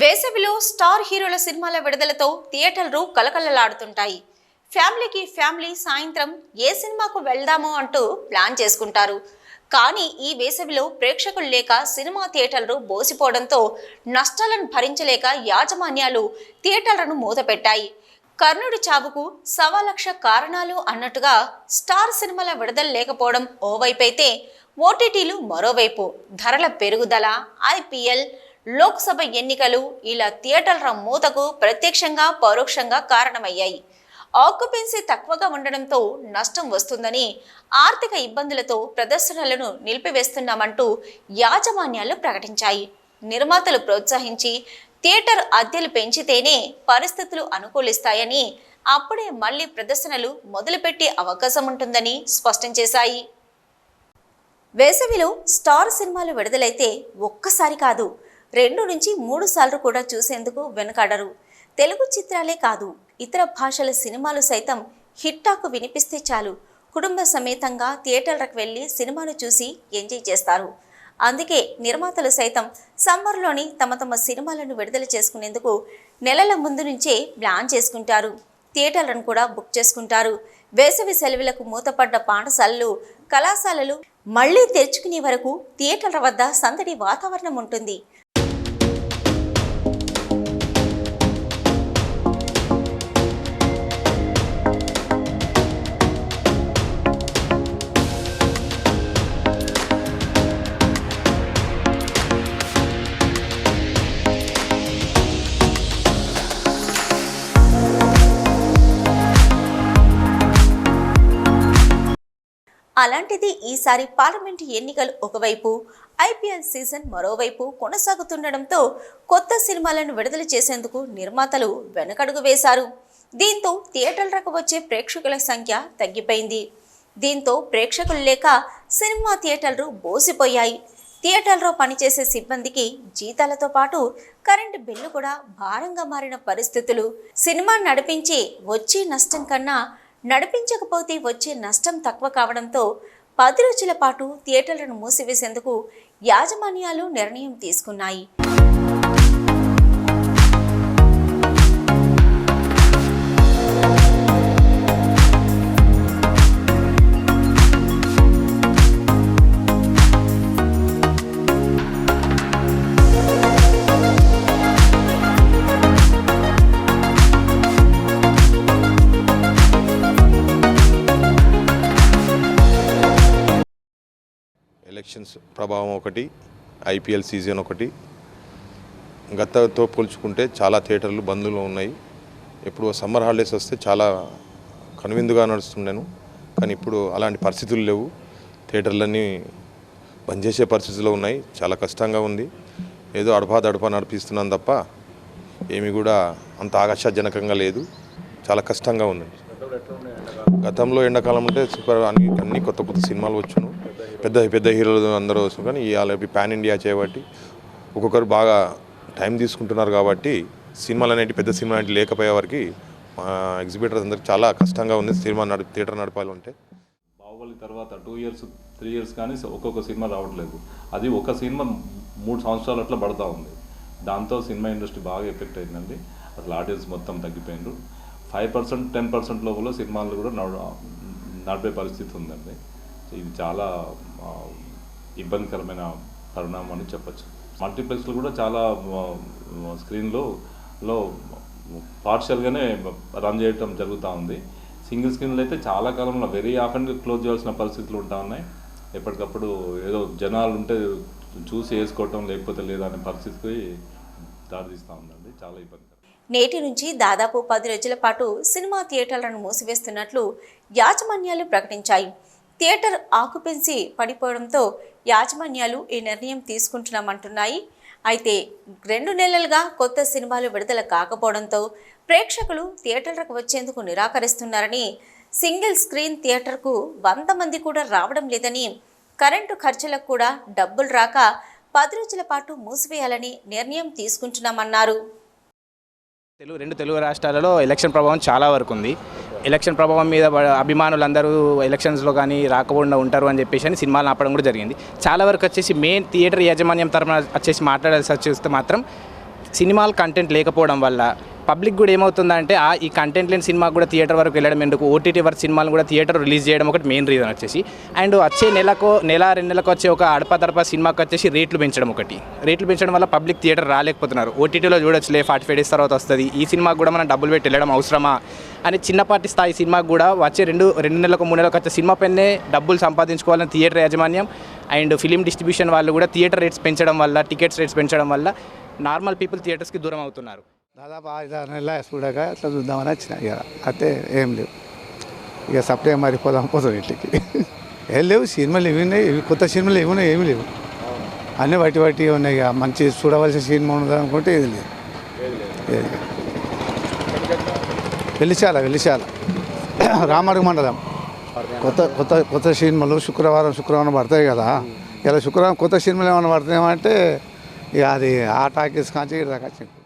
వేసవిలో స్టార్ హీరోల సినిమాల విడుదలతో థియేటర్లు కలకలలాడుతుంటాయి. ఫ్యామిలీకి ఫ్యామిలీ సాయంత్రం ఏ సినిమాకు వెళ్దామో అంటూ ప్లాన్ చేసుకుంటారు. కానీ ఈ వేసవిలో ప్రేక్షకులు లేక సినిమా థియేటర్లు బోసిపోవడంతో నష్టాలను భరించలేక యాజమాన్యాలు థియేటర్లను మూతపెట్టాయి. కర్ణుడి చావుకు సవా లక్ష కారణాలు అన్నట్టుగా స్టార్ సినిమాల విడుదల లేకపోవడం ఓవైపైతే ఓటీటీలు మరోవైపు ధరల పెరుగుదల ఐపీఎల్ లోక్సభ ఎన్నికలు ఇలా థియేటర్ల మూతకు ప్రత్యక్షంగా పరోక్షంగా కారణమయ్యాయి. ఆక్యుపెన్సీ తక్కువగా ఉండడంతో నష్టం వస్తుందని ఆర్థిక ఇబ్బందులతో ప్రదర్శనలను నిలిపివేస్తున్నామంటూ యాజమాన్యాలు ప్రకటించాయి. నిర్మాతలు ప్రోత్సహించి థియేటర్ అద్దెలు పెంచితేనే పరిస్థితులు అనుకూలిస్తాయని అప్పుడే మళ్ళీ ప్రదర్శనలు మొదలుపెట్టే అవకాశం ఉంటుందని స్పష్టం చేశాయి. వేసవిలో స్టార్ సినిమాలు విడుదలైతే ఒక్కసారి కాదు రెండు నుంచి మూడు సార్లు కూడా చూసేందుకు వెనకాడరు. తెలుగు చిత్రాలే కాదు ఇతర భాషల సినిమాలు సైతం హిట్టాకు వినిపిస్తే చాలు. కుటుంబ సమేతంగా థియేటర్లకు వెళ్ళి సినిమాను చూసి ఎంజాయ్ చేస్తారు. అందుకే నిర్మాతలు సైతం సమ్మర్లోని తమ తమ సినిమాలను విడుదల చేసుకునేందుకు నెలల ముందు నుంచే ప్లాన్ చేసుకుంటారు. థియేటర్లను కూడా బుక్ చేసుకుంటారు. వేసవి సెలవులకు మూతపడ్డ పాఠశాలలు కళాశాలలు మళ్ళీ తెరుచుకునే వరకు థియేటర్ల వద్ద సందడి వాతావరణం ఉంటుంది. అలాంటిది ఈసారి పార్లమెంటు ఎన్నికలు ఒకవైపు ఐపీఎల్ సీజన్ మరోవైపు కొనసాగుతుండడంతో కొత్త సినిమాలను విడుదల చేసేందుకు నిర్మాతలు వెనకడుగు వేశారు. దీంతో థియేటర్లకు వచ్చే ప్రేక్షకుల సంఖ్య తగ్గిపోయింది. దీంతో ప్రేక్షకులు లేక సినిమా థియేటర్లు బోసిపోయాయి. థియేటర్లో పనిచేసే సిబ్బందికి జీతాలతో పాటు కరెంటు బిల్లు కూడా భారంగా మారిన పరిస్థితులు. సినిమా నడిపించి వచ్చే నష్టం కన్నా నడిపించకపోతే వచ్చే నష్టం తక్కువ కావడంతో పది రోజుల పాటు థియేటర్లను మూసివేసేందుకు యాజమాన్యాలు నిర్ణయం తీసుకున్నాయి. ఎలక్షన్స్ ప్రభావం ఒకటి ఐపీఎల్ సీజన్ ఒకటి. గతతో పోల్చుకుంటే చాలా థియేటర్లు బంద్లో ఉన్నాయి. ఇప్పుడు సమ్మర్ హాలిడేస్ వస్తే చాలా కనువిందుగా నడుస్తుండేను. కానీ ఇప్పుడు అలాంటి పరిస్థితులు లేవు. థియేటర్లన్నీ బంద్ చేసే పరిస్థితుల్లో ఉన్నాయి. చాలా కష్టంగా ఉంది. ఏదో అడపా దడపా నడిపిస్తున్నాను తప్ప ఏమి కూడా అంత ఆకర్షజనకంగా లేదు. చాలా కష్టంగా ఉంది గతంలో ఎండాకాలం అంటే సూపర్ అన్ని అన్ని కొత్త కొత్త సినిమాలు వచ్చును. పెద్ద పెద్ద హీరోలు అందరూ వస్తారు కానీ ఇవాళ పాన్ ఇండియా చేయబట్టి ఒక్కొక్కరు బాగా టైం తీసుకుంటున్నారు కాబట్టి సినిమాలు అనేవి పెద్ద సినిమా అనేవి లేకపోయే వారికి ఎగ్జిబిటర్స్ అందరికి చాలా కష్టంగా ఉంది సినిమా నడి థియేటర్ నడపాలంటే బాహుబలి తర్వాత టూ ఇయర్స్ త్రీ ఇయర్స్ కానీ ఒక్కొక్క సినిమా రావట్లేదు. అది ఒక సినిమా మూడు సంవత్సరాలు అట్లా పడతా ఉంది. దాంతో సినిమా ఇండస్ట్రీ బాగా ఎఫెక్ట్ అయిందండి. అసలు ఆడియన్స్ మొత్తం తగ్గిపోయిండ్రు. ఫైవ్ పర్సెంట్ టెన్ పర్సెంట్ లోపల సినిమాలు కూడా నడిపే పరిస్థితి ఉందండి. సో ఇది చాలా ఇబ్బందికరమైన పరిణామం అని చెప్పచ్చు. మల్టీప్లెక్స్లు కూడా చాలా స్క్రీన్లో లో పార్షియల్గానే రన్ చేయటం జరుగుతూ ఉంది. సింగిల్ స్క్రీన్లు అయితే చాలా కాలంలో వెరీ ఆఫెన్ క్లోజ్ చేయాల్సిన పరిస్థితులు ఉంటా ఉన్నాయి. ఎప్పటికప్పుడు ఏదో జనాలు ఉంటే చూసి వేసుకోవటం లేకపోతే లేదా అనే పరిస్థితికి దారితీస్తూ ఉందండి. చాలా ఇబ్బంది నేటి నుంచి దాదాపు పది రోజుల పాటు సినిమా థియేటర్లను మూసివేస్తున్నట్లు యాజమాన్యాలు ప్రకటించాయి. థియేటర్ ఆకుపెన్సీ పడిపోవడంతో యాజమాన్యాలు ఈ నిర్ణయం తీసుకుంటున్నామంటున్నాయి. అయితే రెండు నెలలుగా కొత్త సినిమాలు విడుదల కాకపోవడంతో ప్రేక్షకులు థియేటర్లకు వచ్చేందుకు నిరాకరిస్తున్నారని సింగిల్ స్క్రీన్ థియేటర్కు వంద మంది కూడా రావడం లేదని కరెంటు ఖర్చులకు కూడా డబ్బులు రాక పది రోజుల పాటు మూసివేయాలని నిర్ణయం తీసుకుంటున్నామన్నారు. తెలుగు రెండు తెలుగు రాష్ట్రాలలో ఎలక్షన్ ప్రభావం చాలా వరకు ఉంది. ఎలక్షన్ ప్రభావం మీద అభిమానులందరూ ఎలక్షన్స్లో కానీ రాకుండా ఉంటారు అని చెప్పేసి అని సినిమాలు ఆపడం కూడా జరిగింది. చాలా వరకు వచ్చేసి మెయిన్ థియేటర్ యాజమాన్యం తరఫున వచ్చేసి మాట్లాడాల్సి వచ్చేస్తే మాత్రం సినిమాల కంటెంట్ లేకపోవడం వల్ల పబ్లిక్ కూడా ఏమవుతుందంటే ఆ ఈ కంటెంట్ లేని సినిమా కూడా థియేటర్ వరకు వెళ్ళడం ఎందుకు? ఓటీటీ వరకు సినిమాలు కూడా థియేటర్ రిలీజ్ చేయడం ఒకటి మెయిన్ రీజన్ వచ్చేసి. అండ్ వచ్చే నెలకు నెల రెండు నెలలకు వచ్చే ఒక అడప తడప సినిమాకి వచ్చేసి రేట్లు పెంచడం ఒకటి. రేట్లు పెంచడం వల్ల పబ్లిక్ థియేటర్ రాలేకపోతున్నారు. ఓటీటీలో చూడొచ్చులే ఫార్టీ ఫైవ్ డేస్ తర్వాత వస్తుంది. ఈ సినిమాకి కూడా మనం డబ్బులు పెట్టి వెళ్ళడం అవసరమా? అని చిన్నపాటి స్థాయి సినిమాకి కూడా వచ్చే రెండు రెండు నెలలకు మూడు నెలలకు వచ్చే సినిమా పైనే డబ్బులు సంపాదించుకోవాలని థియేటర్ యాజమాన్యం అండ్ ఫిలిం డిస్ట్రిబ్యూషన్ వాళ్ళు కూడా థియేటర్ రేట్స్ పెంచడం వల్ల టికెట్స్ రేట్స్ పెంచడం వల్ల నార్మల్ పీపుల్ థియేటర్స్కి దూరం అవుతున్నారు. దాదాపు ఐదు ఆరు నెలల చూడక అట్లా చూద్దామని వచ్చిన ఇక. అయితే ఏం లేవు. ఇక సప్లై మారిపోదాం పోతాం ఇంటికి. ఏం లేవు సినిమాలు ఇవి ఉన్నాయి ఇవి కొత్త సినిమాలు ఇవి ఉన్నాయి ఏమి లేవు. అన్నీ వట్టి వట్టి ఉన్నాయి ఇక. మంచి చూడవలసిన సినిమా ఉన్నది అనుకుంటే ఇది లేదు. ఏది లేదు. వెలిచాల వెలిచాల రామడుగు మండలం. కొత్త కొత్త కొత్త సినిమాలు శుక్రవారం శుక్రవారం పడతాయి కదా. ఇలా శుక్రవారం కొత్త సినిమాలు ఏమైనా పడతాయేమంటే ఇక అది ఆ టాకీస్ కాంచి ఇక్కడ దాకా వచ్చింది.